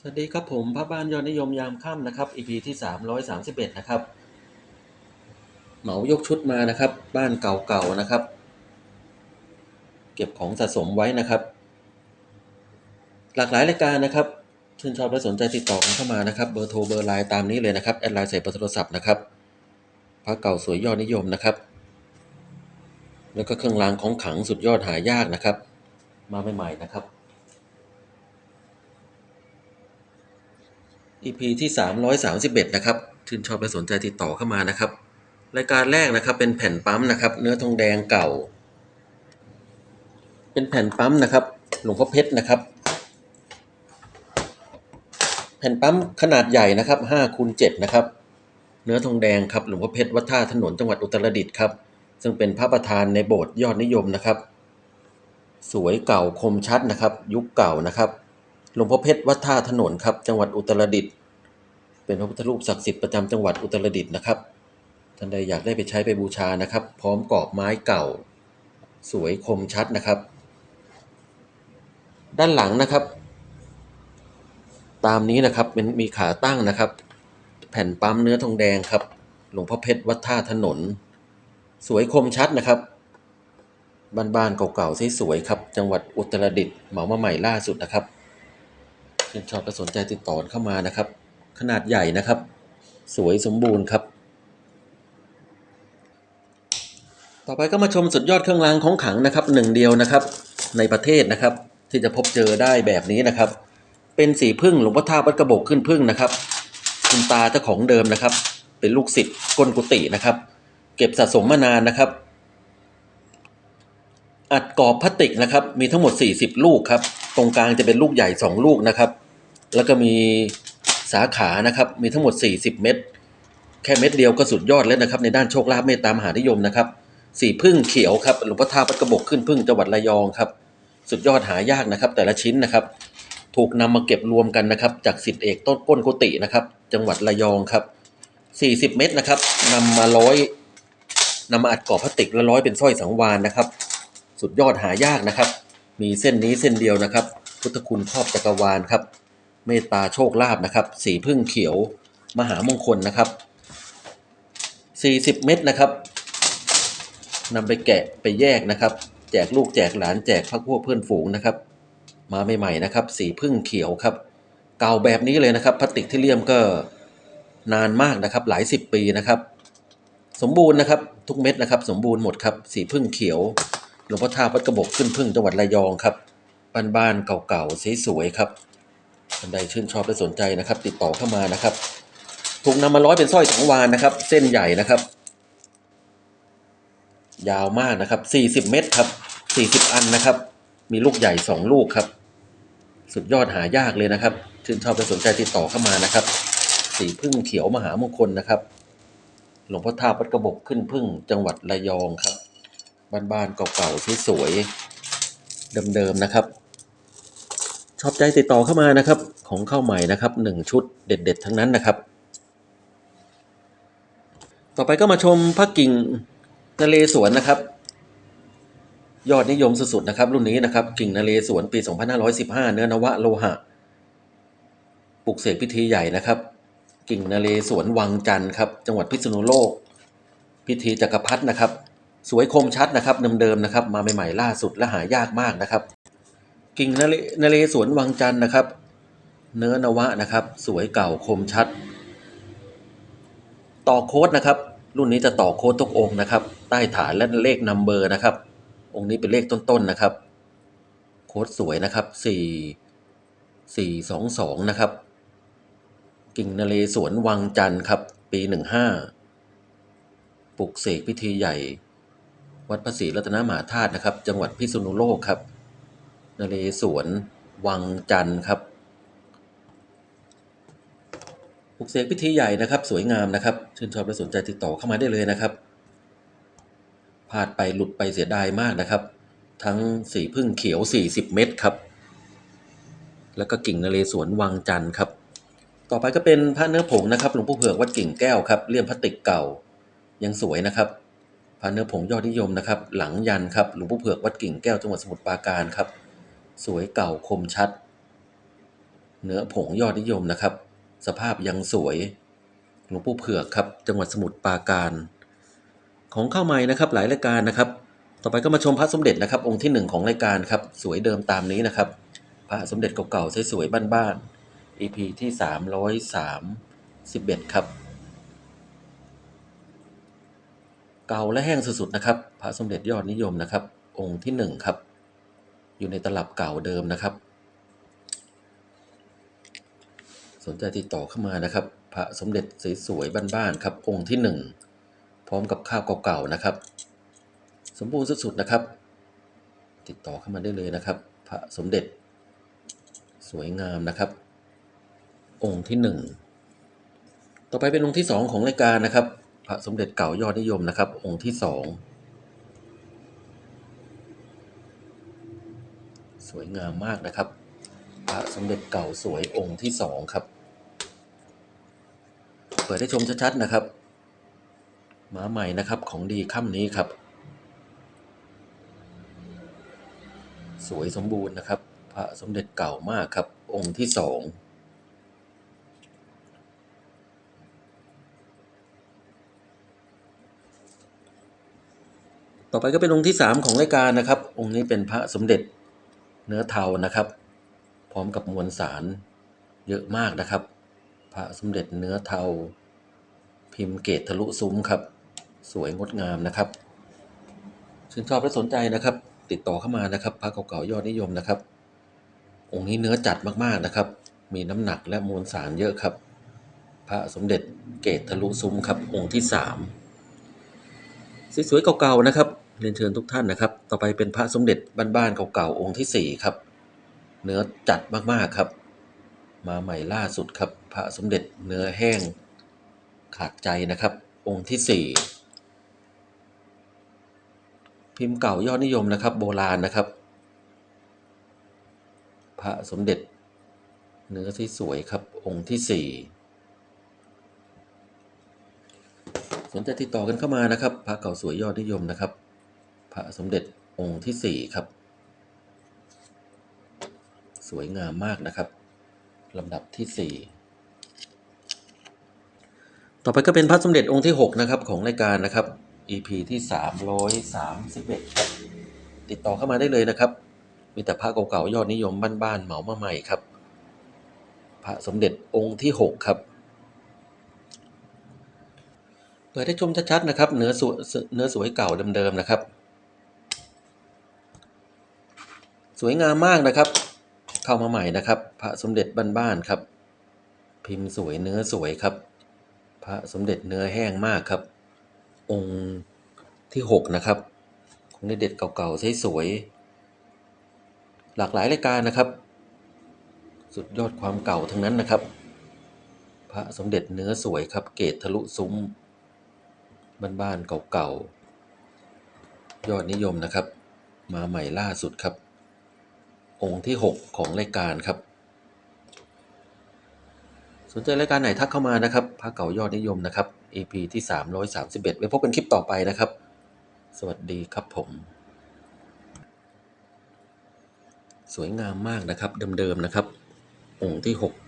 สวัสดีครับผมพระบ้านยอดนิยมยามค่ำนะครับ EP ที่ 331 นะครับ เหมายกชุดมานะครับ บ้านเก่าๆนะครับ เก็บของสะสมไว้นะครับ หลากหลายรายการนะครับชื่นชอบและสนใจติดต่อกันเข้ามานะครับ เบอร์โทรเบอร์ไลน์ตามนี้เลยนะครับแอดไลน์ใส่เบอร์โทรศัพท์นะครับพระเก่าสวยยอดนิยมนะครับ แล้วก็เครื่องรางของขังสุดยอดหายากนะครับ มาใหม่ๆนะครับ EP ที่ 331 นะครับชื่นชอบและสนใจติดต่อเข้ามานะครับ รายการแรกนะครับเป็นแผ่นปั๊มนะครับ เนื้อทองแดงเก่า เป็นแผ่นปั๊มนะครับ หลวงพ่อเพชรนะครับ แผ่นปั๊มขนาดใหญ่นะครับ5คูณ7นะครับ เนื้อทองแดงครับหลวงพ่อเพชรวัดท่าถนนจังหวัดอุตรดิตถ์ครับ ซึ่งเป็นพระประธานในโบสถ์ยอดนิยมนะครับ สวยเก่าคมชัดนะครับ ยุคเก่านะครับ หลวงพ่อเพชรวัดท่าถนนครับ จังหวัดอุตรดิตถ์เป็นพระพุทธรูปศักดิ์สิทธิ์ประจำจังหวัดอุตรดิตถ์นะครับท่านใดอยากได้ไปใช้ไปบูชานะครับ พร้อมกรอบไม้เก่า สวยคมชัดนะครับ ด้านหลังนะครับ ตามนี้นะครับเป็นมีขาตั้งนะครับ แผ่นปั๊มเนื้อทองแดงครับ หลวงพ่อเพชรวัดท่าถนน สวยคมชัดนะครับบ้านๆเก่าๆสวยๆครับ จังหวัดอุตรดิตถ์เหมามาใหม่ล่าสุดนะครับ ชื่นชอบและสนใจติดต่อเข้ามานะครับ ขนาดใหญ่นะครับ สวยสมบูรณ์ครับ ต่อไปก็มาชมสุดยอดเครื่องรางของขลังนะครับหนึ่งเดียวนะครับ ในประเทศนะครับ ที่จะพบเจอได้แบบนี้นะครับ เป็นสีพึ่งหลวงพ่อท่าวัดกระบอกขึ้นพึ่งนะครับคุณตาเจ้าของเดิมนะครับ เป็นลูกศิษย์ก้นกุฏินะครับ เก็บสะสมมานานนะครับ อัดกรอบพลาสติกนะครับ มีทั้งหมด 40 ลูกครับ ตรงกลางจะเป็นลูกใหญ่ 2 ลูกนะครับ แล้วก็มีสาขานะครับ มีทั้งหมด 40 เม็ด แค่เม็ดเดียวก็สุดยอดแล้วนะครับ ในด้านโชคลาภเมตตามหานิยมนะครับ สีพึ่งเขียวครับ หลวงพ่อท่าวัดกระบอกขึ้นพึ่งจังหวัดระยองครับ สุดยอดหายากนะครับ แต่ละชิ้นนะครับ ถูกนำมาเก็บรวมกันนะครับ จากสิทธิเอกต้นก้นกุฏินะครับ จังหวัดระยองครับ 40 เม็ดนะครับนำมาร้อยนำมาอัดกรอบพลาสติกแล้วร้อยเป็นสร้อยสังวานนะครับ สุดยอดหายากนะครับ มีเส้นนี้เส้นเดียวนะครับ พุทธคุณครอบจักรวาลครับ เมตตาโชคลาภนะครับ สีพึ่งเขียว มหามงคลนะครับ 40 เม็ดนะครับนำไปแกะไปแยกนะครับ แจกลูกแจกหลานแจกพักพวกเพื่อนฝูงนะครับ มาใหม่ๆนะครับ สีพึ่งเขียวครับ เก่าแบบนี้เลยนะครับพลาสติกที่เลี่ยมก็นานมากนะครับ หลายสิบปีนะครับ สมบูรณ์นะครับ ทุกเม็ดนะครับ สมบูรณ์หมดครับ สีพึ่งเขียว หลวงพ่อท่าวัดกระบอกขึ้นพึ่งจังหวัดระยองครับ บ้านๆเก่าๆสวยๆครับท่านใดชื่นชอบและสนใจนะครับ ติดต่อเข้ามานะครับ ถูกนำมาร้อยเป็นสร้อยสังวานนะครับ เส้นใหญ่นะครับ ยาวมากนะครับ40เม็ดครับ40อันนะครับ มีลูกใหญ่2ลูกครับ สุดยอดหายากเลยนะครับ ชื่นชอบและสนใจติดต่อเข้ามานะครับ สีพึ่งเขียวมหามงคลนะครับ หลวงพ่อท่าวัดกระบอกขึ้นพึ่งจังหวัดระยองครับ บ้านๆเก่าๆสวยๆเดิมๆนะครับ ชอบใจติดต่อเข้ามานะครับ ของเข้าใหม่นะครับหนึ่งชุดเด็ด ๆ ทั้งนั้นนะครับ ต่อไปก็มาชมพระกิ่งนเรศวรนะครับ ยอดนิยมสุดๆนะครับ รุ่นนี้นะครับ กิ่งนเรศวรปี 2515 เนื้อนวะโลหะปลุกเสกพิธีใหญ่นะครับกิ่งนเรศวรวังจันทร์ครับ จังหวัดพิษณุโลก พิธีจักรพรรดินะครับ สวยคมชัดนะครับเดิมๆนะครับ มาใหม่ๆล่าสุดและหายากมากนะครับ กิ่งนเรนเรศวรวังจันทร์นะครับ เนื้อนวะนะครับ สวยเก่าคมชัด ต่อโค้ดนะครับ รุ่นนี้จะต่อโค้ดทุกองค์นะครับ ใต้ฐานและเลขนัมเบอร์นะครับ องค์นี้เป็นเลขต้นๆนะครับ โค้ดสวยนะครับสี่สี่สองสองนะครับ กิ่งนเรศวรวังจันทร์ครับ ปีหนึ่งห้าปลุกเสกพิธีใหญ่ วัดพระศรีรัตนมหาธาตุนะครับ จังหวัดพิษณุโลกครับนเรศวรวังจันทร์ครับปลุกเสกพิธีใหญ่นะครับ สวยงามนะครับชื่นชอบและสนใจติดต่อเข้ามาได้เลยนะครับพลาดไปหลุดไปเสียดายมากนะครับ ทั้งสีพึ่งเขียว 40 เม็ดครับ แล้วก็กิ่งนเรศวรวังจันทร์ครับ ต่อไปก็เป็นพระเนื้อผงนะครับหลวงพ่อเผือกวัดกิ่งแก้วครับเลี่ยมพลาสติกเก่ายังสวยนะครับ พระเนื้อผงยอดนิยมนะครับ หลังยันครับหลวงพ่อเผือกวัดกิ่งแก้วจังหวัดสมุทรปราการครับ สวยเก่าคมชัด เนื้อผงยอดนิยมนะครับ สภาพยังสวย หลวงปู่เผือกครับจังหวัดสมุทรปราการ ของเข้าใหม่นะครับหลายรายการนะครับ ต่อไปก็มาชมพระสมเด็จนะครับ องค์ที่หนึ่งของรายการครับ สวยเดิมตามนี้นะครับ พระสมเด็จเก่าๆสวยๆบ้านๆ EP ที่สามร้อยสามสิบเอ็ดครับ เก่าและแห้งสุดๆนะครับ พระสมเด็จยอดนิยมนะครับ องค์ที่หนึ่งครับ อยู่ในตลับเก่าเดิมนะครับ สนใจติดต่อเข้ามานะครับ พระสมเด็จสวยๆบ้านๆครับ องค์ที่หนึ่งพร้อมกับข้าวเก่าๆนะครับ สมบูรณ์สุดๆนะครับ ติดต่อเข้ามาได้เลยนะครับ พระสมเด็จสวยงามนะครับ องค์ที่หนึ่งต่อไปเป็นองค์ที่สองของรายการนะครับ พระสมเด็จเก่ายอดนิยมนะครับ องค์ที่สองสวยงามมากนะครับ พระสมเด็จเก่าสวยองค์ที่สองครับ เปิดให้ชมชัดๆนะครับมาใหม่นะครับของดีค่ำนี้ครับ สวยสมบูรณ์นะครับ พระสมเด็จเก่ามากครับ องค์ที่สอง อไปก็เป็นองค์ที่สามของรายการนะครับ องค์นี้เป็นพระสมเด็จเนื้อเทานะครับ พร้อมกับมวลสารเยอะมากนะครับ พระสมเด็จเนื้อเทา พิมพ์เกตทะลุซุ้มครับ สวยงดงามนะครับชื่นชอบและสนใจนะครับ ติดต่อเข้ามานะครับ พระเก่าๆยอดนิยมนะครับ องค์นี้เนื้อจัดมากๆนะครับ มีน้ำหนักและมวลสารเยอะครับ พระสมเด็จเกตทะลุซุ้มครับ องค์ที่สามสวยๆเก่าๆนะครับ เรียนเชิญทุกท่านนะครับ ต่อไปเป็นพระสมเด็จบ้านๆเก่าๆองค์ที่สี่ครับ เนื้อจัดมากๆครับ มาใหม่ล่าสุดครับ พระสมเด็จเนื้อแห้งขาดใจนะครับ องค์ที่สี่พิมพ์เก่ายอดนิยมนะครับ โบราณนะครับ พระสมเด็จเนื้อที่สวยครับ องค์ที่สี่สนใจติดต่อกันเข้ามานะครับพระเก่าสวยยอดนิยมนะครับ พระสมเด็จองค์ที่สี่ครับ สวยงามมากนะครับลำดับที่สี่ต่อไปก็เป็นพระสมเด็จองค์ที่ 6 นะครับ ของรายการนะครับ EP ที่ 331ครับติดต่อเข้ามาได้เลยนะครับ มีแต่พระเก่าๆยอดนิยมบ้านๆเหมามาใหม่ครับ พระสมเด็จองค์ที่ 6 ครับเปิดให้ชมชัดๆนะครับเนื้อสวยเนื้อสวยเก่าเดิมๆนะครับ สวยงามมากนะครับ เข้ามาใหม่นะครับ พระสมเด็จบ้านๆครับ พิมพ์สวยเนื้อสวยครับ พระสมเด็จเนื้อแห้งมากครับ องค์ที่หกนะครับของเด็ดเก่าๆสวยๆหลากหลายรายการนะครับ สุดยอดความเก่าทั้งนั้นนะครับ พระสมเด็จเนื้อสวยครับ เกตทะลุซุ้มบ้านๆเก่าๆยอดนิยมนะครับ มาใหม่ล่าสุดครับ องค์ที่หกของรายการครับ สนใจรายการไหนทักเข้ามานะครับพระเก่ายอดนิยมนะครับ EP ที่ 331 ไว้พบกันคลิปต่อไปนะครับ สวัสดีครับผม สวยงามมากนะครับเดิมๆนะครับ องค์ที่ 6